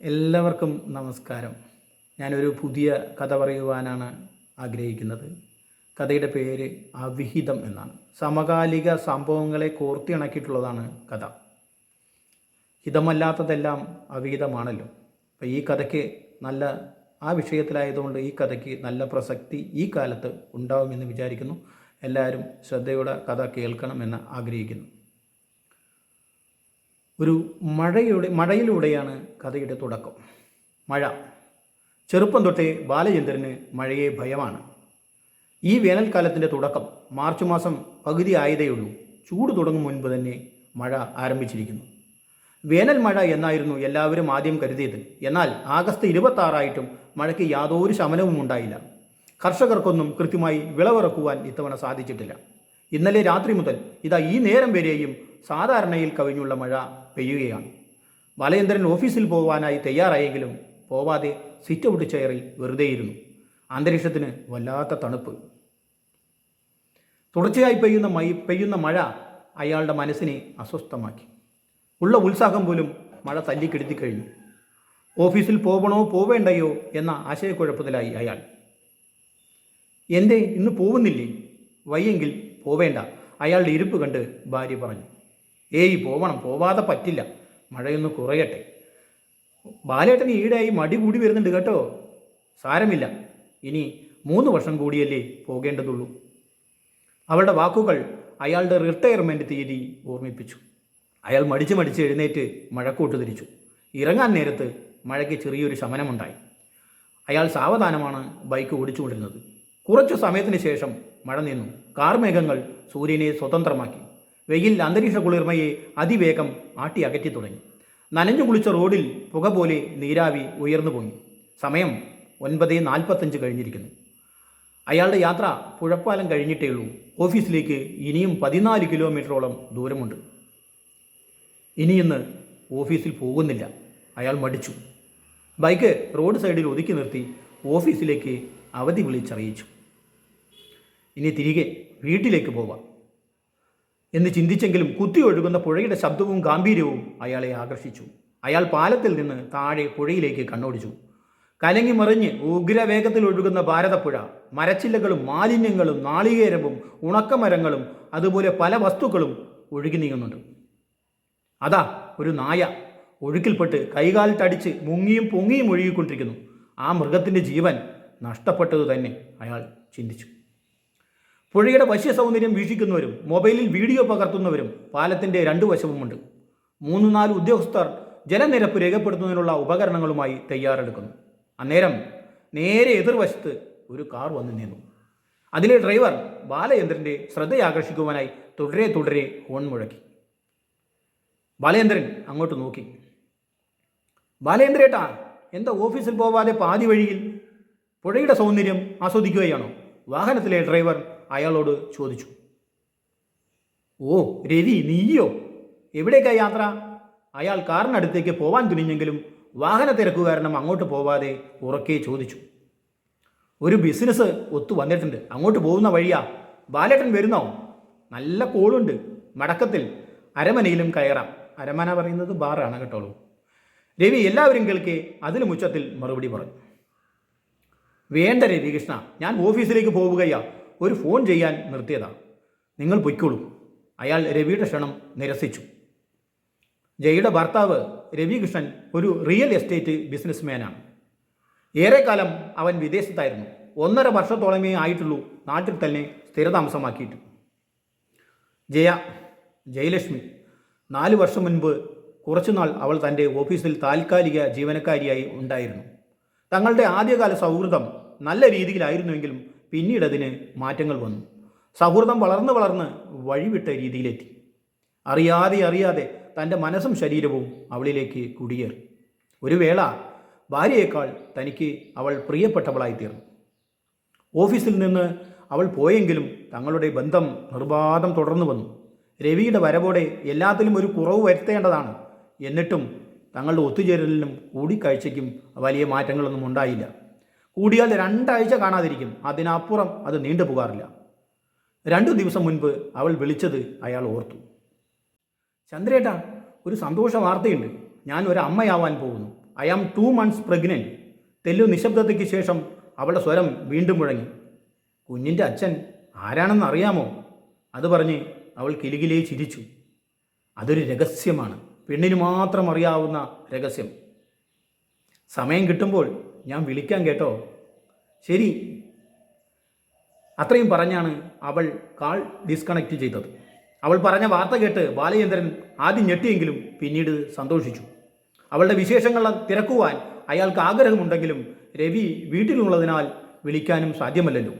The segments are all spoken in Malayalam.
എല്ലാവർക്കും നമസ്കാരം. ഞാനൊരു പുതിയ കഥ പറയുവാനാണ് ആഗ്രഹിക്കുന്നത്. കഥയുടെ പേര് അവിഹിതം എന്നാണ്. സമകാലിക സംഭവങ്ങളെ കോർത്തിണക്കിയിട്ടുള്ളതാണ് കഥ. ഹിതമല്ലാത്തതെല്ലാം അവിഹിതമാണല്ലോ. അപ്പോൾ ഈ കഥയ്ക്ക് നല്ല ആ വിഷയത്തിലായതുകൊണ്ട് ഈ കഥയ്ക്ക് നല്ല പ്രസക്തി ഈ കാലത്ത് ഉണ്ടാവുമെന്ന് വിചാരിക്കുന്നു. എല്ലാവരും ശ്രദ്ധയോടെ കഥ കേൾക്കണമെന്ന് ആഗ്രഹിക്കുന്നു. ഒരു മഴയുടെ മഴയിലൂടെയാണ് കഥയുടെ തുടക്കം. മഴ. ചെറുപ്പം തൊട്ടേ ബാലചന്ദ്രന് മഴയെ ഭയമാണ്. ഈ വേനൽക്കാലത്തിന്റെ തുടക്കം മാർച്ച് മാസം പകുതി ആയതേയുള്ളൂ ചൂട് തുടങ്ങും മുൻപ് തന്നെ മഴ ആരംഭിച്ചിരിക്കുന്നു. വേനൽ മഴ എന്നായിരുന്നു എല്ലാവരും ആദ്യം കരുതിയത്. എന്നാൽ ആഗസ്റ്റ് ഇരുപത്താറായിട്ടും മഴയ്ക്ക് യാതൊരു ശമനവും ഉണ്ടായില്ല കർഷകർക്കൊന്നും കൃത്യമായി വിളവിറക്കുവാൻ ഇത്തവണ സാധിച്ചിട്ടില്ല. ഇന്നലെ രാത്രി മുതൽ ഇതാ ഈ നേരം വരെയും സാധാരണയിൽ കവിഞ്ഞുള്ള മഴ പെയ്യുകയാണ്. ബാലചന്ദ്രൻ ഓഫീസിൽ പോകാനായി തയ്യാറായെങ്കിലും പോവാതെ സിറ്റ് ഔട്ട് ചെയറിൽ വെറുതെയിരുന്നു. അന്തരീക്ഷത്തിന് വല്ലാത്ത തണുപ്പ്. തുടർച്ചയായി പെയ്യുന്ന മൈ പെയ്യുന്ന മഴ അയാളുടെ മനസ്സിനെ അസ്വസ്ഥമാക്കി. ഉള്ള ഉത്സാഹം പോലും മഴ തല്ലിക്കെടുത്തി കഴിഞ്ഞു ഓഫീസിൽ പോകണോ പോവേണ്ടയോ എന്ന ആശയക്കുഴപ്പത്തിലായി അയാൾ. എന്തേ ഇന്ന് പോകുന്നില്ലേ വയ്യെങ്കിൽ പോവേണ്ട. അയാളുടെ ഇരിപ്പ് കണ്ട് ഭാര്യ പറഞ്ഞു ഏയ് പോവണം. പോവാതെ പറ്റില്ല. മഴയൊന്ന് കുറയട്ടെ. ബാലേട്ടന് ഈടായി മടി കൂടി വരുന്നുണ്ട് കേട്ടോ. സാരമില്ല. ഇനി മൂന്ന് വർഷം കൂടിയല്ലേ പോകേണ്ടതുള്ളൂ. അവളുടെ വാക്കുകൾ അയാളുടെ റിട്ടയർമെന്റ് തീയതി ഓർമ്മിപ്പിച്ചു. അയാൾ മടിച്ച് മടിച്ച് എഴുന്നേറ്റ് മഴക്കോട്ട് തിരിച്ചു. ഇറങ്ങാൻ നേരത്ത് മഴയ്ക്ക് ചെറിയൊരു ശമനമുണ്ടായി. അയാൾ സാവധാനമാണ് ബൈക്ക് ഓടിച്ചുകൊണ്ടിരുന്നത്. കുറച്ചു സമയത്തിന് ശേഷം മഴ നിന്നു. കാർമേഘങ്ങൾ സൂര്യനെ സ്വതന്ത്രമാക്കി. വെയിൽ അന്തരീക്ഷ കുളിർമയെ അതിവേഗം ആട്ടി അകറ്റി തുടങ്ങി. നനഞ്ഞു കുളിച്ച റോഡിൽ പുക പോലെ നീരാവി ഉയർന്നു പോയി സമയം ഒൻപത് നാൽപ്പത്തഞ്ച് കഴിഞ്ഞിരിക്കുന്നു. അയാളുടെ യാത്ര പുഴപ്പാലം കഴിഞ്ഞിട്ടേ ഉള്ളൂ. ഓഫീസിലേക്ക് ഇനിയും പതിനാല് കിലോമീറ്ററോളം ദൂരമുണ്ട്. ഇനിയിന്ന് ഓഫീസിൽ പോകുന്നില്ല. അയാൾ മടിച്ചു. ബൈക്ക് റോഡ് സൈഡിൽ ഒതുക്കി നിർത്തി ഓഫീസിലേക്ക് അവധി വിളിച്ചറിയിച്ചു. ഇനി തിരികെ വീട്ടിലേക്ക് പോവാം. എന്ന് ചിന്തിച്ചെങ്കിലും കുത്തി ഒഴുകുന്ന പുഴയുടെ ശബ്ദവും ഗാംഭീര്യവും അയാളെ ആകർഷിച്ചു. അയാൾ പാലത്തിൽ നിന്ന് താഴെ പുഴയിലേക്ക് കണ്ണോടിച്ചു. കലങ്ങി മറിഞ്ഞ് ഉഗ്രവേഗത്തിൽ ഒഴുകുന്ന ഭാരതപ്പുഴ മരച്ചില്ലകളും മാലിന്യങ്ങളും നാളികേരവും ഉണക്കമരങ്ങളും അതുപോലെ പല വസ്തുക്കളും ഒഴുകി നീങ്ങുന്നുണ്ട്. അതാ ഒരു നായ ഒഴുക്കിൽപ്പെട്ട് തടിച്ച് മുങ്ങിയും പൊങ്ങിയും ഒഴുകിക്കൊണ്ടിരിക്കുന്നു. ആ മൃഗത്തിന്റെ ജീവൻ നഷ്ടപ്പെട്ടത് തന്നെ അയാൾ ചിന്തിച്ചു. പുഴയുടെ വശ്യ സൗന്ദര്യം വീക്ഷിക്കുന്നവരും മൊബൈലിൽ വീഡിയോ പകർത്തുന്നവരും പാലത്തിന്റെ രണ്ടു വശവുമുണ്ട്. മൂന്ന് നാല് ഉദ്യോഗസ്ഥർ ജലനിരപ്പ് രേഖപ്പെടുത്തുന്നതിനുള്ള ഉപകരണങ്ങളുമായി തയ്യാറെടുക്കുന്നു. അന്നേരം നേരെ എതിർവശത്ത് ഒരു കാർ വന്നു നിന്നു. അതിലെ ഡ്രൈവർ ബാലചന്ദ്രന്റെ ശ്രദ്ധയാകർഷിക്കുവാനായി തുടരെ തുടരെ ഹോൺ മുഴക്കി. ബാലചന്ദ്രൻ അങ്ങോട്ട് നോക്കി. ബാലചന്ദ്രേട്ടാ എന്താ ഓഫീസിൽ പോവാതെ പാതി വഴിയിൽ പുഴയുടെ സൗന്ദര്യം ആസ്വദിക്കുകയാണോ? വാഹനത്തിലെ ഡ്രൈവർ അയാളോട് ചോദിച്ചു. ഓ രവി നീയോ? എവിടേക്കാ യാത്ര? അയാൾ കാറിനടുത്തേക്ക് പോവാൻ തുനിഞ്ഞെങ്കിലും വാഹന തിരക്ക് കാരണം അങ്ങോട്ട് പോവാതെ ഉറക്കെ ചോദിച്ചു. ഒരു ബിസിനസ് ഒത്തു വന്നിട്ടുണ്ട്. അങ്ങോട്ട് പോകുന്ന വഴിയാ. ബാലേട്ടൻ വരുന്നോ? നല്ല കോളുണ്ട്. മടക്കത്തിൽ അരമനയിലും കയറാം. അരമന പറയുന്നത് ബാറാണ് കേട്ടോളൂ രവി എല്ലാവരും കേൾക്കെ അതിന് മുച്ചത്തിൽ മറുപടി പറഞ്ഞു. വേണ്ട രവികൃഷ്ണ ഞാൻ ഓഫീസിലേക്ക് പോവുകയാ. ഒരു ഫോൺ ചെയ്യാൻ നിർത്തിയതാണ് നിങ്ങൾ പൊയ്ക്കോളൂ. അയാൾ രവിയുടെ ക്ഷണം നിരസിച്ചു. ജയുടെ ഭർത്താവ് രവികൃഷ്ണൻ ഒരു റിയൽ എസ്റ്റേറ്റ് ബിസിനസ്മാനാണ്. ഏറെക്കാലം അവൻ വിദേശത്തായിരുന്നു. ഒന്നര വർഷത്തോളമേ ആയിട്ടുള്ളൂ നാട്ടിൽ തന്നെ സ്ഥിരതാമസമാക്കിയിട്ട്. ജയ ജയലക്ഷ്മി നാല് വർഷം മുൻപ് കുറച്ചുനാൾ അവൾ തന്റെ ഓഫീസിൽ താൽക്കാലിക ജീവനക്കാരിയായി ഉണ്ടായിരുന്നു. തങ്ങളുടെ ആദ്യകാല സൗഹൃദം നല്ല രീതിയിലായിരുന്നുവെങ്കിലും പിന്നീട് അതിന് മാറ്റങ്ങൾ വന്നു. സൗഹൃദം വളർന്ന് വളർന്ന് വഴിവിട്ട രീതിയിലെത്തി. അറിയാതെ അറിയാതെ തന്റെ മനസ്സും ശരീരവും അവളിലേക്ക് കുടിയേറി. ഒരു വേള ഭാര്യയേക്കാൾ തനിക്ക് അവൾ പ്രിയപ്പെട്ടവളായി തീർന്നു. ഓഫീസിൽ നിന്ന് അവൾ പോയെങ്കിലും തങ്ങളുടെ ബന്ധം നിർബാധം തുടർന്നു വന്നു. രവിയുടെ വരവോടെ എല്ലാത്തിലും ഒരു കുറവ് വരുത്തേണ്ടതാണ്. എന്നിട്ടും തങ്ങളുടെ ഒത്തുചേരലിനും കൂടിക്കാഴ്ചയ്ക്കും വലിയ മാറ്റങ്ങളൊന്നും ഉണ്ടായില്ല. കൂടിയാൽ രണ്ടാഴ്ച കാണാതിരിക്കും. അതിനപ്പുറം അത് നീണ്ടു പോകാറില്ല. രണ്ടു ദിവസം മുൻപ് അവൾ വിളിച്ചത് അയാൾ ഓർത്തു. ചന്ദ്രേട്ട ഒരു സന്തോഷ വാർത്തയുണ്ട്. ഞാൻ ഒരു അമ്മയാവാൻ പോകുന്നു. I am two months pregnant തെല്ലു നിശബ്ദതയ്ക്ക് ശേഷം അവളുടെ സ്വരം വീണ്ടും മുഴങ്ങി. കുഞ്ഞിന്റെ അച്ഛൻ ആരാണെന്ന് അറിയാമോ? അത് പറഞ്ഞ് അവൾ കിലുകിലേ ചിരിച്ചു. അതൊരു രഹസ്യമാണ്. പെണ്ണിന് മാത്രം അറിയാവുന്ന രഹസ്യം. സമയം കിട്ടുമ്പോൾ ഞാൻ വിളിക്കാം കേട്ടോ. ശരി. അത്രയും പറഞ്ഞാണ് അവൾ കാൾ ഡിസ്കണക്റ്റ് ചെയ്തത്. അവൾ പറഞ്ഞ വാർത്ത കേട്ട് ബാലചന്ദ്രൻ ആദ്യം ഞെട്ടിയെങ്കിലും പിന്നീട് സന്തോഷിച്ചു. അവളുടെ വിശേഷങ്ങൾ തിരക്കുവാൻ അയാൾക്ക് ആഗ്രഹമുണ്ടെങ്കിലും രവി വീട്ടിലുള്ളതിനാൽ വിളിക്കാനും സാധ്യമല്ലല്ലോ.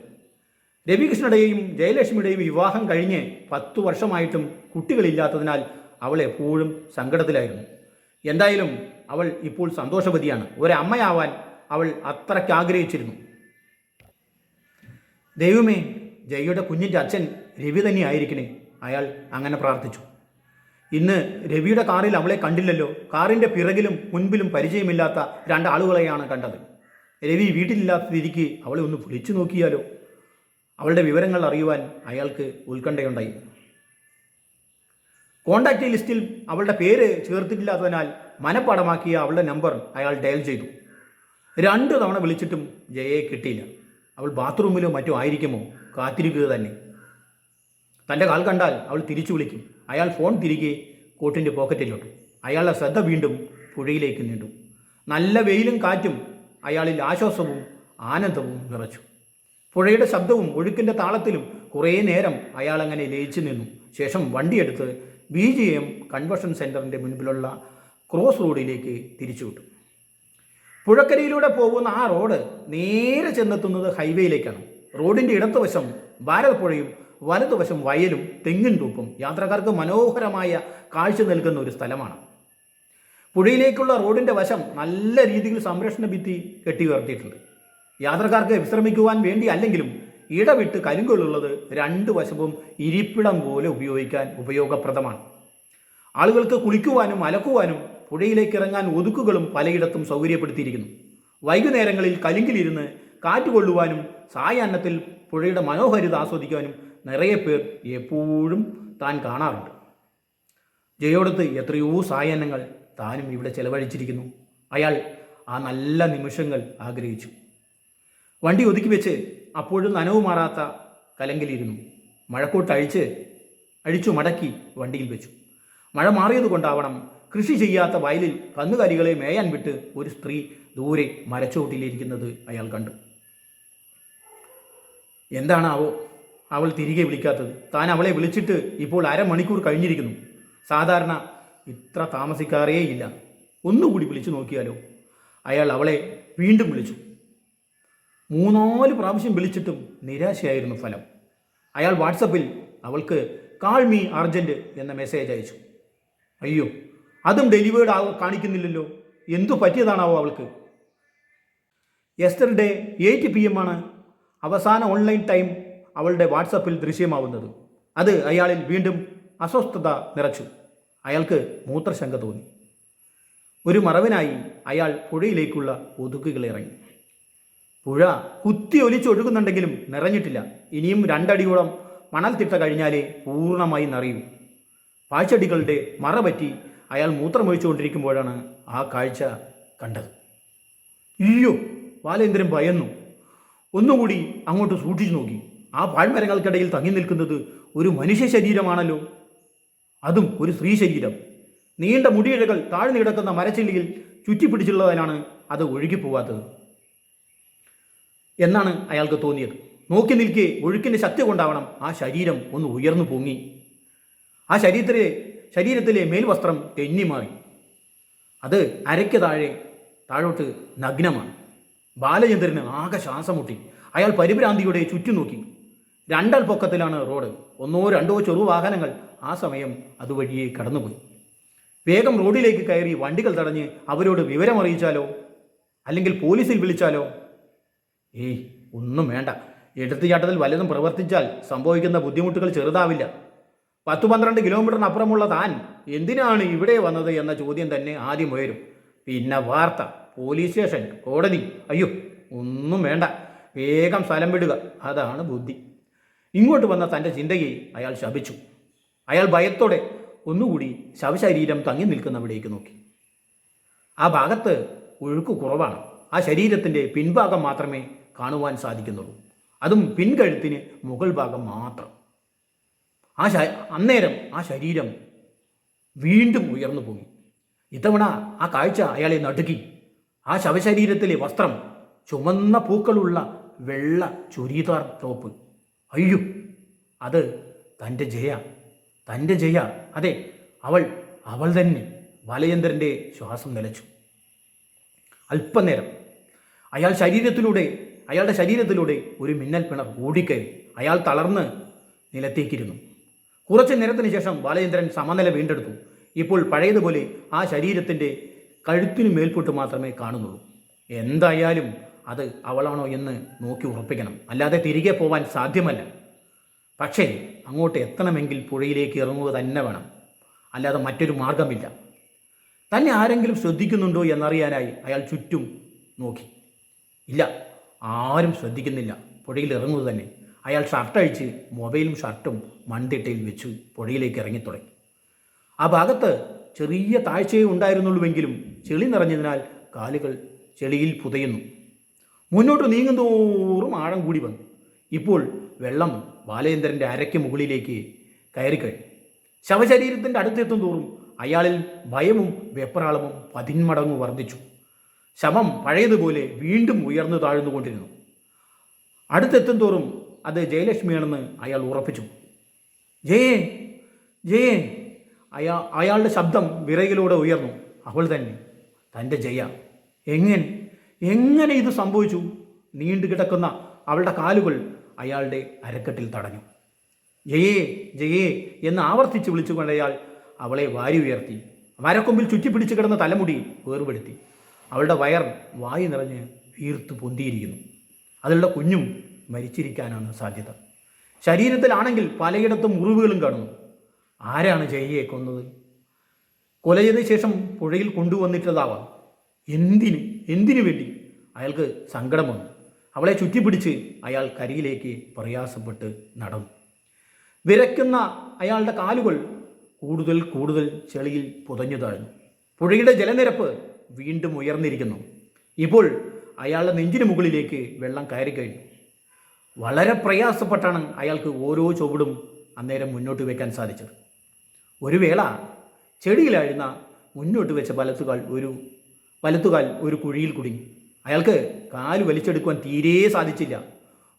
രവികൃഷ്ണയുടെയും ജയലക്ഷ്മിയുടെയും വിവാഹം കഴിഞ്ഞ് പത്തു വർഷമായിട്ടും കുട്ടികളില്ലാത്തതിനാൽ അവൾ എപ്പോഴും സങ്കടത്തിലായിരുന്നു. എന്തായാലും അവൾ ഇപ്പോൾ സന്തോഷവതിയാണ്. ഒരമ്മയാവാൻ അവൾ അത്രയ്ക്ക് ആഗ്രഹിച്ചിരുന്നു. ദൈവമേ ജയയുടെ കുഞ്ഞിന്റെ അച്ഛൻ രവി തന്നെ ആയിരിക്കണേ അയാൾ അങ്ങനെ പ്രാർത്ഥിച്ചു. ഇന്ന് രവിയുടെ കാറിൽ അവളെ കണ്ടില്ലല്ലോ. കാറിന്റെ പിറകിലും മുൻപിലും പരിചയമില്ലാത്ത രണ്ടാളുകളെയാണ് കണ്ടത്. രവി വീട്ടിലില്ലാത്തതിരിക്കെ അവളെ ഒന്ന് വിളിച്ചു നോക്കിയാലോ? അവളുടെ വിവരങ്ങൾ അറിയുവാൻ അയാൾക്ക് ഉത്കണ്ഠയുണ്ടായി. കോണ്ടാക്റ്റ് ലിസ്റ്റിൽ അവളുടെ പേര് ചേർത്തിട്ടില്ലാത്തതിനാൽ മനപ്പാടമാക്കിയ അവളുടെ നമ്പർ അയാൾ ഡയൽ ചെയ്തു. രണ്ട് തവണ വിളിച്ചിട്ടും ജയയെ കിട്ടിയില്ല. അവൾ ബാത്റൂമിലോ മറ്റോ ആയിരിക്കുമോ? കാത്തിരിക്കുക തന്നെ. തന്റെ കാൽ കണ്ടാൽ അവൾ തിരിച്ചു വിളിക്കും. അയാൾ ഫോൺ തിരികെ കോട്ടിന്റെ പോക്കറ്റിലോട്ടു. അയാളുടെ ശ്രദ്ധ വീണ്ടും പുഴയിലേക്ക് നീണ്ടു. നല്ല വെയിലും കാറ്റും അയാളിൽ ആശ്വാസവും ആനന്ദവും നിറച്ചു. പുഴയുടെ ശബ്ദവും ഒഴുക്കിന്റെ താളത്തിലും കുറേ നേരം അയാൾ അങ്ങനെ ലയിച്ചു നിന്നു. ശേഷം വണ്ടിയെടുത്ത് ബി ജി എം കൺവെർഷൻ സെന്ററിന്റെ മുൻപിലുള്ള ക്രോസ് റോഡിലേക്ക് തിരിച്ചുവിട്ടു പുഴക്കരയിലൂടെ പോകുന്ന ആ റോഡ് നേരെ ചെന്നെത്തുന്നത് ഹൈവേയിലേക്കാണ്. റോഡിന്റെ ഇടത്തുവശം ഭാരതപ്പുഴയും വലതുവശം വയലും തെങ്ങിൻ തൂപ്പും യാത്രക്കാർക്ക് മനോഹരമായ കാഴ്ച നൽകുന്ന ഒരു സ്ഥലമാണ്. പുഴയിലേക്കുള്ള റോഡിന്റെ വശം നല്ല രീതിയിൽ സംരക്ഷണ ഭിത്തി കെട്ടി ഉയർത്തിയിട്ടുണ്ട്. യാത്രക്കാർക്ക് വിശ്രമിക്കുവാൻ വേണ്ടി അല്ലെങ്കിലും ഇടവിട്ട് കരിങ്കൊള്ളുള്ളത് രണ്ട് വശവും ഇരിപ്പിടം പോലെ ഉപയോഗിക്കാൻ ഉപയോഗപ്രദമാണ്. ആളുകൾക്ക് കുളിക്കുവാനും അലക്കുവാനും പുഴയിലേക്ക് ഇറങ്ങാൻ ഒതുക്കുകളും പലയിടത്തും സൗകര്യപ്പെടുത്തിയിരിക്കുന്നു. വൈകുന്നേരങ്ങളിൽ കലിങ്കിലിരുന്ന് കാറ്റ് കൊള്ളുവാനും സായാഹ്നത്തിൽ പുഴയുടെ മനോഹാരിത ആസ്വദിക്കാനും നിറയെ പേർ എപ്പോഴും താൻ കാണാറുണ്ട്. ജയോടത്ത് എത്രയോ സായാഹ്നങ്ങൾ താനും ഇവിടെ ചെലവഴിച്ചിരിക്കുന്നു. അയാൾ ആ നല്ല നിമിഷങ്ങൾ ആഗ്രഹിച്ചു. വണ്ടി ഒതുക്കി വെച്ച് അപ്പോഴും നനവ് മാറാത്ത കലങ്കിലിരുന്നു. മഴക്കോട്ട് അഴിച്ച് അഴിച്ചു മടക്കി വണ്ടിയിൽ വെച്ചു. മഴ മാറിയത് കൊണ്ടാവണം കൃഷി ചെയ്യാത്ത വയലിൽ കന്നുകാലികളെ മേയാൻ വിട്ട് ഒരു സ്ത്രീ ദൂരെ മരച്ചോട്ടിലിരിക്കുന്നത് അയാൾ കണ്ടു. എന്താണാവോ അവൾ തിരികെ വിളിക്കാത്തത്? താൻ അവളെ വിളിച്ചിട്ട് ഇപ്പോൾ അരമണിക്കൂർ കഴിഞ്ഞിരിക്കുന്നു. സാധാരണ ഇത്ര താമസിക്കാറേ ഇല്ല. ഒന്നുകൂടി വിളിച്ചു നോക്കിയാലോ? അയാൾ അവളെ വീണ്ടും വിളിച്ചു. മൂന്നാൽ പ്രാവശ്യം വിളിച്ചിട്ടും നിരാശയായിരുന്നു ഫലം. അയാൾ വാട്സപ്പിൽ അവൾക്ക് കാൾ മീ അർജന്റ് എന്ന മെസ്സേജ് അയച്ചു. അയ്യോ അതും ഡെലിവേർഡ് ആവും കാണിക്കുന്നില്ലല്ലോ. എന്തു പറ്റിയതാണാവോ അവൾക്ക്? എസ്റ്റർഡേ എയ്റ്റ് പി എം ആണ് അവസാന ഓൺലൈൻ ടൈം അവളുടെ വാട്സപ്പിൽ ദൃശ്യമാവുന്നത്. അത് അയാളിൽ വീണ്ടും അസ്വസ്ഥത നിറച്ചു. അയാൾക്ക് മൂത്രശങ്ക തോന്നി. ഒരു മറവിനായി അയാൾ പുഴയിലേക്കുള്ള ഒതുക്കുകൾ ഇറങ്ങി. പുഴ കുത്തി ഒലിച്ചൊഴുകുന്നുണ്ടെങ്കിലും നിറഞ്ഞിട്ടില്ല. ഇനിയും രണ്ടടിയോളം മണൽ തിട്ട കഴിഞ്ഞാലേ പൂർണമായി നിറയും. പാഴ്ചടികളുടെ മറ പറ്റി അയാൾ മൂത്രമൊഴിച്ചുകൊണ്ടിരിക്കുമ്പോഴാണ് ആ കാഴ്ച കണ്ടത്. അയ്യോ ബാലേന്ദ്രൻ ഭയന്നു. ഒന്നുകൂടി അങ്ങോട്ട് സൂക്ഷിച്ചു നോക്കി. ആ പാഴ്മരങ്ങൾക്കിടയിൽ തങ്ങി നിൽക്കുന്നത് ഒരു മനുഷ്യ ശരീരമാണല്ലോ. അതും ഒരു സ്ത്രീ ശരീരം. നീണ്ട മുടിയിഴകൾ താഴ്ന്നു കിടക്കുന്ന മരച്ചില്ലിയിൽ ചുറ്റിപ്പിടിച്ചുള്ളതിനാണ് അത് ഒഴുകിപ്പോവാത്തത്. എന്നാണ് അയാൾക്ക് തോന്നിയത്. നോക്കി നിൽക്കെ ഒഴുക്കിന്റെ ശക്തി കൊണ്ടാവണം ആ ശരീരം ഒന്ന് ഉയർന്നു പൊങ്ങി. ആ ശരീരത്തിലെ ശരീരത്തിലെ മേൽവസ്ത്രം തെന്നിമാറി. അത് അരയ്ക്ക് താഴെ താഴോട്ട് നഗ്നമാണ് ബാലചന്ദ്രന് ആകെ ശ്വാസം മുട്ടി അയാൾ പരിഭ്രാന്തിയുടെ ചുറ്റും നോക്കി രണ്ടാൾ പൊക്കത്തിലാണ് റോഡ്. ഒന്നോ രണ്ടോ ചെറു വാഹനങ്ങൾ ആ സമയം അതുവഴിയെ കടന്നുപോയി. വേഗം റോഡിലേക്ക് കയറി വണ്ടികൾ തടഞ്ഞ് അവരോട് വിവരമറിയിച്ചാലോ? അല്ലെങ്കിൽ പോലീസിൽ വിളിച്ചാലോ? ഏയ് ഒന്നും വേണ്ട. എടുത്തുചാട്ടത്തിൽ വല്ലതും പ്രവർത്തിച്ചാൽ സംഭവിക്കുന്ന ബുദ്ധിമുട്ടുകൾ ചെറുതാവില്ല. പത്ത് പന്ത്രണ്ട് കിലോമീറ്ററിന് അപ്പുറമുള്ള താൻ എന്തിനാണ് ഇവിടെ വന്നത് എന്ന ചോദ്യം തന്നെ ആദ്യം ഉയരും. പിന്നെ വാർത്ത പോലീസ് സ്റ്റേഷൻ കോടതി. അയ്യോ ഒന്നും വേണ്ട. വേഗം സ്ഥലം വിടുക. അതാണ് ബുദ്ധി. ഇങ്ങോട്ട് വന്ന തന്റെ ചിന്തയെ അയാൾ ശപിച്ചു. അയാൾ ഭയത്തോടെ ഒന്നുകൂടി ശവശരീരം തങ്ങി നിൽക്കുന്നവിടേക്ക് നോക്കി. ആ ഭാഗത്ത് ഒഴുക്ക് കുറവാണ്. ആ ശരീരത്തിന്റെ പിൻഭാഗം മാത്രമേ കാണുവാൻ സാധിക്കുന്നുള്ളൂ. അതും പിൻകഴുത്തിന് മുകൾ ഭാഗം മാത്രം. ആ അന്നേരം ആ ശരീരം വീണ്ടും ഉയർന്നു പോയി. ഇത്തവണ ആ കാഴ്ച അയാളെ നടുക്കി. ആ ശവശരീരത്തിലെ വസ്ത്രം ചുമന്ന പൂക്കളുള്ള വെള്ള ചുരിദാർ ടോപ്പ്. അയ്യോ അത് തന്റെ ജയ തന്റെ ജയ. അതെ അവൾ അവൾ തന്നെ ബാലചന്ദ്രന്റെ ശ്വാസം നിലച്ചു അല്പനേരം അയാൾ ശരീരത്തിലൂടെ അയാളുടെ ശരീരത്തിലൂടെ ഒരു മിന്നൽ പിണർ ഓടിക്കയറി. അയാൾ തളർന്ന് നിലത്തേക്കിരുന്നു. കുറച്ച് നേരത്തിന് ശേഷം ബാലചന്ദ്രൻ സമനില വീണ്ടെടുത്തു. ഇപ്പോൾ പഴയതുപോലെ ആ ശരീരത്തിന്റെ കഴുത്തിനു മേൽപോട്ട് മാത്രമേ കാണുന്നുള്ളൂ. എന്തായാലും അത് അവളാണോ എന്ന് നോക്കി ഉറപ്പിക്കണം. അല്ലാതെ തിരികെ പോവാൻ സാധ്യമല്ല. പക്ഷേ അങ്ങോട്ട് എത്തണമെങ്കിൽ പുഴയിലേക്ക് ഇറങ്ങുക തന്നെ വേണം. അല്ലാതെ മറ്റൊരു മാർഗമില്ല തന്നെ ആരെങ്കിലും ശ്രദ്ധിക്കുന്നുണ്ടോ എന്നറിയാനായി അയാൾ ചുറ്റും നോക്കി. ഇല്ല ആരും ശ്രദ്ധിക്കുന്നില്ല. പുഴയിൽ ഇറങ്ങുക തന്നെ. അയാൾ ഷർട്ട് അഴിച്ച് മൊബൈലും ഷർട്ടും മൺതിട്ടയിൽ വെച്ച് പുഴയിലേക്ക് ഇറങ്ങിത്തുടങ്ങി. ആ ഭാഗത്ത് ചെറിയ താഴ്ചയേ ഉണ്ടായിരുന്നുള്ളൂവെങ്കിലും ചെളി നിറഞ്ഞതിനാൽ കാലുകൾ ചെളിയിൽ പുതയുന്നു. മുന്നോട്ട് നീങ്ങുന്തോറും ആഴം കൂടി വന്നു. ഇപ്പോൾ വെള്ളം ബാലേന്ദ്രന്റെ അരയ്ക്ക് മുകളിലേക്ക് കയറിക്കഴിഞ്ഞു ശവശരീരത്തിന്റെ അടുത്തെത്തും തോറും അയാളിൽ ഭയവും വെപ്രാളവും പതിന്മടങ്ങ് വർദ്ധിച്ചു. ശവം പഴയതുപോലെ വീണ്ടും ഉയർന്നു താഴ്ന്നുകൊണ്ടിരുന്നു. അടുത്തെത്തും തോറും അത് ജയലക്ഷ്മിയാണെന്ന് അയാൾ ഉറപ്പിച്ചു. ജയേ ജയേ. അയാ അയാളുടെ ശബ്ദം വിറകിലൂടെ ഉയർന്നു. അവൾ തന്നെ തന്റെ ജയ എങ്ങനെ എങ്ങനെ ഇത് സംഭവിച്ചു? നീണ്ടു കിടക്കുന്ന അവളുടെ കാലുകൾ അയാളുടെ അരക്കെട്ടിൽ തടഞ്ഞു. ജയേ ജയേ എന്ന് ആവർത്തിച്ച് വിളിച്ചുകൊണ്ട് അയാൾ അവളെ വാരി ഉയർത്തി. മരക്കൊമ്പിൽ ചുറ്റിപ്പിടിച്ച് കിടന്ന തലമുടി വേർപെടുത്തി. അവളുടെ വയർ വായി നിറഞ്ഞ് വീർത്ത് പൊന്തിയിരിക്കുന്നു. അതിലുള്ള കുഞ്ഞും മരിച്ചിരിക്കാനാണ് സാധ്യത. ശരീരത്തിലാണെങ്കിൽ പലയിടത്തും മുറിവുകളും കാണുന്നു. ആരാണ് ജയയെ കൊന്നത്? കൊല ചെയ്ത ശേഷം പുഴയിൽ കൊണ്ടുവന്നിട്ടതാവാം. എന്തിന്? എന്തിനു വേണ്ടി? അയാൾക്ക് സങ്കടം വന്നു അവളെ ചുറ്റിപ്പിടിച്ച് അയാൾ കരിയിലേക്ക് പ്രയാസപ്പെട്ട് നടന്നു. വിരയ്ക്കുന്ന അയാളുടെ കാലുകൾ കൂടുതൽ കൂടുതൽ ചെളിയിൽ പുതഞ്ഞു താഴ്ന്നു. പുഴയുടെ ജലനിരപ്പ് വീണ്ടും ഉയർന്നിരിക്കുന്നു. ഇപ്പോൾ അയാളുടെ നെഞ്ചിന് മുകളിലേക്ക് വെള്ളം കയറി കഴിഞ്ഞു വളരെ പ്രയാസപ്പെട്ടാണ് അയാൾക്ക് ഓരോ ചുവടും അന്നേരം മുന്നോട്ട് വയ്ക്കാൻ സാധിച്ചത്. ഒരു വേള ചെടിയിലാഴുന്ന മുന്നോട്ട് വെച്ച വലത്തുകാൽ ഒരു വലത്തുകാൽ ഒരു കുഴിയിൽ കുടുങ്ങി. അയാൾക്ക് കാൽ വലിച്ചെടുക്കുവാൻ തീരെ സാധിച്ചില്ല.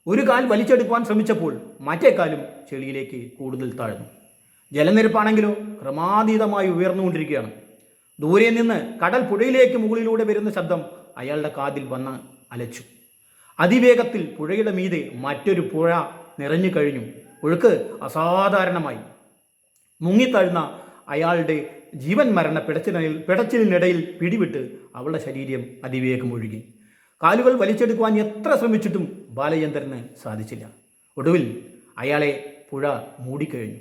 ഒരു കാൽ വലിച്ചെടുക്കുവാൻ ശ്രമിച്ചപ്പോൾ മറ്റേ കാലും ചെളിയിലേക്ക് കൂടുതൽ താഴ്ന്നു. ജലനിരപ്പാണെങ്കിലോ ക്രമാതീതമായി ഉയർന്നുകൊണ്ടിരിക്കുകയാണ്. ദൂരെ നിന്ന് കടൽ പുഴയിലേക്ക് മുകളിലൂടെ വരുന്ന ശബ്ദം അയാളുടെ കാതിൽ വന്ന് അലച്ചു. അതിവേഗത്തിൽ പുഴയുടെ മീതെ മറ്റൊരു പുഴ നിറഞ്ഞു കഴിഞ്ഞു. ഒഴുക്ക് അസാധാരണമായി. മുങ്ങിത്താഴ്ന്ന അയാളുടെ ജീവൻ മരണ പിടച്ചിലിൽ പിടച്ചിലിനിടയിൽ പിടിവിട്ട് അവളുടെ ശരീരം അതിവേഗം ഒഴുകി. കാലുകൾ വലിച്ചെടുക്കുവാൻ എത്ര ശ്രമിച്ചിട്ടും ബാലചന്ദ്രന് സാധിച്ചില്ല. ഒടുവിൽ അയാളെ പുഴ മൂടിക്കഴിഞ്ഞു.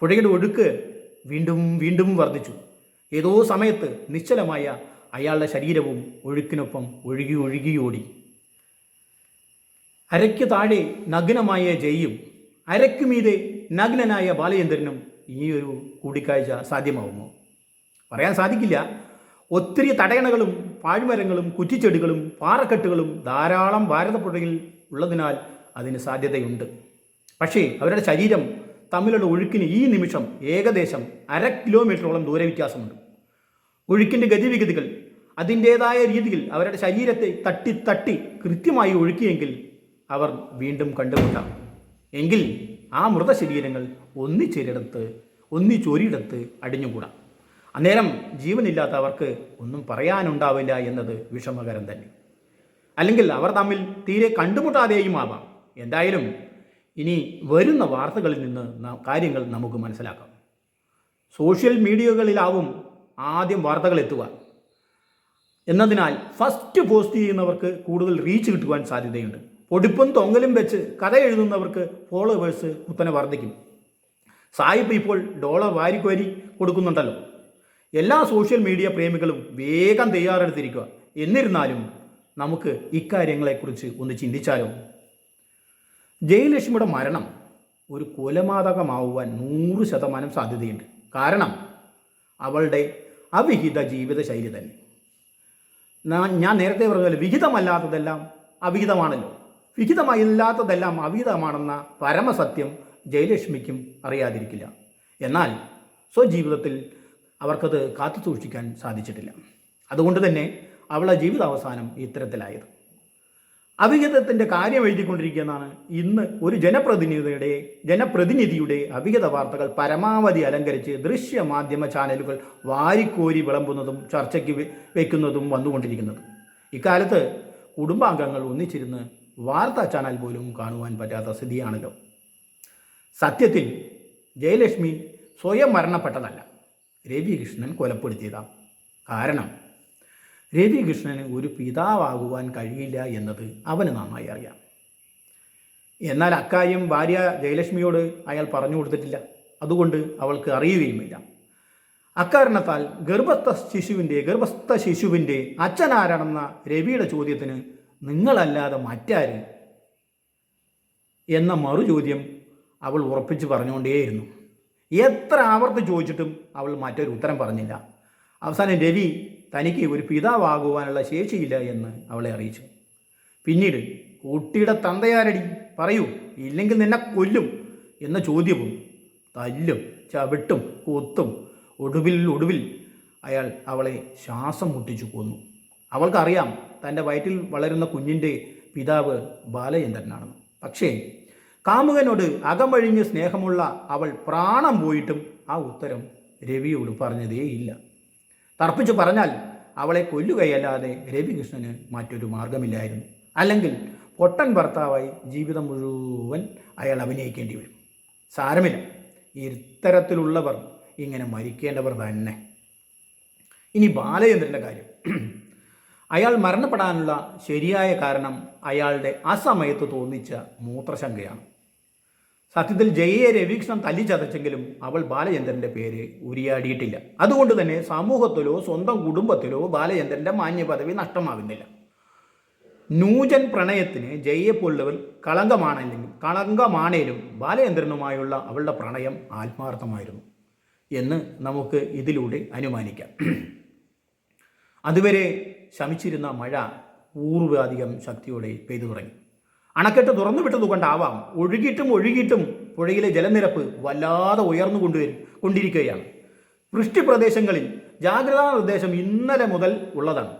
പുഴയുടെ ഒഴുക്ക് വീണ്ടും വീണ്ടും വർദ്ധിച്ചു. ഏതോ സമയത്ത് നിശ്ചലമായ അയാളുടെ ശരീരവും ഒഴുക്കിനൊപ്പം ഒഴുകി ഒഴുകിയോടി ഓടി. അരയ്ക്ക് താഴെ നഗ്നമായ ജയ്യും അരയ്ക്ക് മീതെ നഗ്നനായ ബാലചന്ദ്രനും ഈ ഒരു കൂടിക്കാഴ്ച സാധ്യമാവുമോ? പറയാൻ സാധിക്കില്ല. ഒത്തിരി തടയണകളും പാഴ്മരങ്ങളും കുറ്റിച്ചെടികളും പാറക്കെട്ടുകളും ധാരാളം ഭാരതപ്പുഴയിൽ ഉള്ളതിനാൽ അതിന് സാധ്യതയുണ്ട്. പക്ഷേ അവരുടെ ശരീരം തമ്മിലുള്ള ഒഴുക്കിന് ഈ നിമിഷം ഏകദേശം അര കിലോമീറ്ററോളം ദൂരവ്യത്യാസമുണ്ട് ഒഴുക്കിന്റെ ഗതിവിഗതികൾ അതിന്റേതായ രീതിയിൽ അവരുടെ ശരീരത്തെ തട്ടി തട്ടി കൃത്യമായി ഒഴുക്കിയെങ്കിൽ അവർ വീണ്ടും കണ്ടുമുട്ടാം. എങ്കിൽ ആ മൃതശരീരങ്ങൾ ഒന്നിച്ചൊരിടത്ത് ഒന്നിച്ചൊരിടത്ത് അടിഞ്ഞുകൂടാം. അന്നേരം ജീവനില്ലാത്തവർക്ക് ഒന്നും പറയാനുണ്ടാവില്ല എന്നത് വിഷമകരം തന്നെ. അല്ലെങ്കിൽ അവർ തമ്മിൽ തീരെ കണ്ടുമുട്ടാതെയും ആവാം. എന്തായാലും ഇനി വരുന്ന വാർത്തകളിൽ നിന്ന് കാര്യങ്ങൾ നമുക്ക് മനസ്സിലാക്കാം. സോഷ്യൽ മീഡിയകളിലാവും ആദ്യം വാർത്തകൾ എത്തുക. എന്നതിനാൽ ഫസ്റ്റ് പോസ്റ്റ് ചെയ്യുന്നവർക്ക് കൂടുതൽ റീച്ച് കിട്ടുവാൻ സാധ്യതയുണ്ട്. പൊടിപ്പും തൊങ്ങലും വെച്ച് കഥ എഴുതുന്നവർക്ക് ഫോളോവേഴ്സ് കുത്തനെ വർദ്ധിക്കും. സായിപ്പ് ഇപ്പോൾ ഡോളർ വാരിക്കോരി കൊടുക്കുന്നുണ്ടല്ലോ. എല്ലാ സോഷ്യൽ മീഡിയ പ്രേമികളും വേഗം തയ്യാറെടുത്തിരിക്കുക. എന്നിരുന്നാലും നമുക്ക് ഇക്കാര്യങ്ങളെക്കുറിച്ച് ഒന്ന് ചിന്തിച്ചാലോ? ജയലക്ഷ്മിയുടെ മരണം ഒരു കൊലപാതകമാവുവാൻ നൂറ് ശതമാനം സാധ്യതയുണ്ട്. കാരണം അവളുടെ അവിഹിത ജീവിതശൈലി തന്നെ. ഞാൻ നേരത്തെ പറഞ്ഞ പോലെ വിഹിതമല്ലാത്തതെല്ലാം അവിഹിതമാണല്ലോ. വിഹിതമില്ലാത്തതെല്ലാം അവിഹിതമാണെന്ന പരമസത്യം ജയലക്ഷ്മിക്കും അറിയാതിരിക്കില്ല. എന്നാൽ സ്വജീവിതത്തിൽ അവർക്കത് കാത്തു സൂക്ഷിക്കാൻ സാധിച്ചിട്ടില്ല. അതുകൊണ്ട് തന്നെ അവളുടെ ജീവിതാവസാനം ഇത്തരത്തിലായത്. അവിഹിതത്തിന്റെ കാര്യം എഴുതിക്കൊണ്ടിരിക്കുന്നതാണ് ഇന്ന് ഒരു ജനപ്രതിനിധിയുടെ ജനപ്രതിനിധിയുടെ അവിഹിത വാർത്തകൾ പരമാവധി അലങ്കരിച്ച് ദൃശ്യ മാധ്യമ ചാനലുകൾ വാരിക്കോരി വിളമ്പുന്നതും ചർച്ചയ്ക്ക് വെക്കുന്നതും വന്നുകൊണ്ടിരിക്കുന്നതും. ഇക്കാലത്ത് കുടുംബാംഗങ്ങൾ ഒന്നിച്ചിരുന്ന് വാർത്താ ചാനൽ പോലും കാണുവാൻ പറ്റാത്ത സ്ഥിതിയാണല്ലോ. സത്യത്തിൽ ജയലക്ഷ്മി സ്വയം മരണപ്പെട്ടതല്ല. രവികൃഷ്ണൻ കൊലപ്പെടുത്തിയതാണ് കാരണം രവികൃഷ്ണന് ഒരു പിതാവാകുവാൻ കഴിയില്ല എന്നത് അവന് നന്നായി അറിയാം. എന്നാൽ അക്കാര്യം ഭാര്യ ജയലക്ഷ്മിയോട് അയാൾ പറഞ്ഞു കൊടുത്തിട്ടില്ല. അതുകൊണ്ട് അവൾക്ക് അറിയുകയുമില്ല. അക്കാരണത്താൽ ഗർഭസ്ഥ ശിശുവിന്റെ ഗർഭസ്ഥ ശിശുവിന്റെ അച്ഛനാരാണെന്ന രവിയുടെ ചോദ്യത്തിന് നിങ്ങളല്ലാതെ മറ്റാര്? എന്ന മറുചോദ്യം അവൾ ഉറപ്പിച്ച് പറഞ്ഞുകൊണ്ടേയിരുന്നു. എത്ര ആവർത്തി ചോദിച്ചിട്ടും അവൾ മറ്റൊരു ഉത്തരം പറഞ്ഞില്ല. അവസാനം രവി തനിക്ക് ഒരു പിതാവാകുവാനുള്ള ശേഷിയില്ല എന്ന് അവളെ അറിയിച്ചു. പിന്നീട് കുട്ടിയുടെ തന്തയാരടി പറയൂ ഇല്ലെങ്കിൽ നിന്നെ കൊല്ലും എന്ന ചോദ്യവും തല്ലും ചവിട്ടും കൊത്തും ഒടുവിൽ ഒടുവിൽ അയാൾ അവളെ ശ്വാസം മുട്ടിച്ചു കൊന്നു. അവൾക്കറിയാം തന്റെ വയറ്റിൽ വളരുന്ന കുഞ്ഞിന്റെ പിതാവ് ബാലചന്ദ്രനാണെന്ന് പക്ഷേ കാമുകനോട് അകമഴിഞ്ഞ് സ്നേഹമുള്ള അവൾ പ്രാണം പോയിട്ടും ആ ഉത്തരം രവിയോട് പറഞ്ഞതേയില്ല തർപ്പിച്ചു പറഞ്ഞാൽ അവളെ കൊല്ലുകയല്ലാതെ രവികൃഷ്ണന് മറ്റൊരു മാർഗമില്ലായിരുന്നു അല്ലെങ്കിൽ പൊട്ടൻ ഭർത്താവായി ജീവിതം മുഴുവൻ അയാൾ അഭിനയിക്കേണ്ടി വരും. സാരമില്ല ഇത്തരത്തിലുള്ളവർ ഇങ്ങനെ മരിക്കേണ്ടവർ തന്നെ. ഇനി ബാലചന്ദ്രന്റെ കാര്യം. അയാൾ മരണപ്പെടാനുള്ള ശരിയായ കാരണം അയാളുടെ അസമയത്ത് തോന്നിച്ച മൂത്രശങ്കയാണ്. സത്യത്തിൽ ജയയെ രവീക്ഷണം തല്ലിച്ചതച്ചെങ്കിലും അവൾ ബാലചന്ദ്രന്റെ പേര് ഉരിയാടിയിട്ടില്ല. അതുകൊണ്ട് തന്നെ സമൂഹത്തിലോ സ്വന്തം കുടുംബത്തിലോ ബാലചന്ദ്രന്റെ മാന്യപദവി നഷ്ടമാകുന്നില്ല. നൂജൻ പ്രണയത്തിന് ജയയെപ്പോലുള്ളവർ കളങ്കമാണെങ്കിലും കളങ്കമാണേലും ബാലചന്ദ്രനുമായുള്ള അവളുടെ പ്രണയം ആത്മാർത്ഥമായിരുന്നു എന്ന് നമുക്ക് ഇതിലൂടെ അനുമാനിക്കാം. അതുവരെ ശമിച്ചിരുന്ന മഴ ഊർവാധികം ശക്തിയോടെ പെയ്തു തുടങ്ങി. അണക്കെട്ട് തുറന്നു വിട്ടതുകൊണ്ടാവാം ഒഴുകിയിട്ടും ഒഴുകിയിട്ടും പുഴയിലെ ജലനിരപ്പ് വല്ലാതെ ഉയർന്നു കൊണ്ടുവരും കൊണ്ടിരിക്കുകയാണ്. വൃഷ്ടിപ്രദേശങ്ങളിൽ ജാഗ്രതാ നിർദ്ദേശം ഇന്നലെ മുതൽ ഉള്ളതാണ്.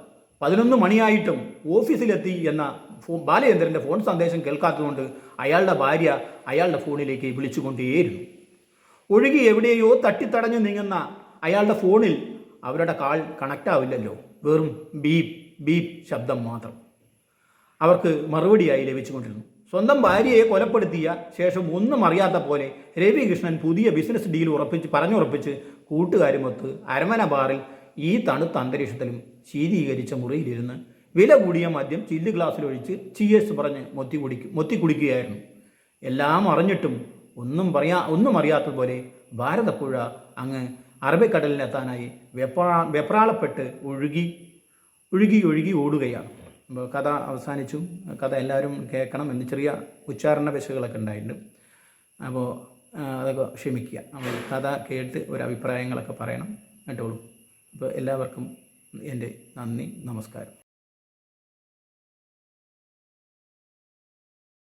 പതിനൊന്ന് മണിയായിട്ടും ഓഫീസിലെത്തി എന്ന ഫോ ബാലചന്ദ്രന്റെ ഫോൺ സന്ദേശം കേൾക്കാത്തതുകൊണ്ട് അയാളുടെ ഭാര്യ അയാളുടെ ഫോണിലേക്ക് വിളിച്ചുകൊണ്ടേയിരുന്നു. ഒഴുകി എവിടെയോ തട്ടിത്തടഞ്ഞു നീങ്ങുന്ന അയാളുടെ ഫോണിൽ അവരുടെ കാൾ കണക്റ്റ് ആവില്ലല്ലോ. വെറും ബീപ് ബീപ് ശബ്ദം മാത്രം. അവർക്ക് മറുപടിയായി ലഭിച്ചുകൊണ്ടിരുന്നു. സ്വന്തം ഭാര്യയെ കൊലപ്പെടുത്തിയ ശേഷം ഒന്നും അറിയാത്ത പോലെ രവികൃഷ്ണൻ പുതിയ ബിസിനസ് ഡീൽ ഉറപ്പിച്ച് പറഞ്ഞുറപ്പിച്ച് കൂട്ടുകാരുമൊത്ത് അരമന ബാറിൽ ഈ തണുത്ത അന്തരീക്ഷത്തിലും ശീതീകരിച്ച മുറിയിലിരുന്ന് വില കൂടിയ മദ്യം ചില്ല് ഗ്ലാസ്സിലൊഴിച്ച് ചിയേഴ്സ് പറഞ്ഞ് മൊത്തി കുടിക്കും മൊത്തി കുടിക്കുകയായിരുന്നു. എല്ലാം അറിഞ്ഞിട്ടും ഒന്നും പറയാ ഒന്നും അറിയാത്തതുപോലെ ഭാരതപ്പുഴ അങ്ങ് അറബിക്കടലിനെത്താനായി വെപ്രാ വെപ്രാളപ്പെട്ട് ഒഴുകി ഒഴുകി ഒഴുകി ഓടുകയാണ്. കഥ അവസാനിച്ചു. കഥ എല്ലാവരും കേൾക്കണം എന്ന് ചെറിയ ഉച്ചാരണ പെശകളൊക്കെ ഉണ്ടായിട്ടുണ്ട്. അപ്പോൾ അതൊക്കെ ക്ഷമിക്കുക. നമ്മൾ കഥ കേട്ട് ഒരു അഭിപ്രായങ്ങളൊക്കെ പറയണം. കേട്ടോളൂ. അപ്പോൾ എല്ലാവർക്കും എന്റെ നന്ദി നമസ്കാരം.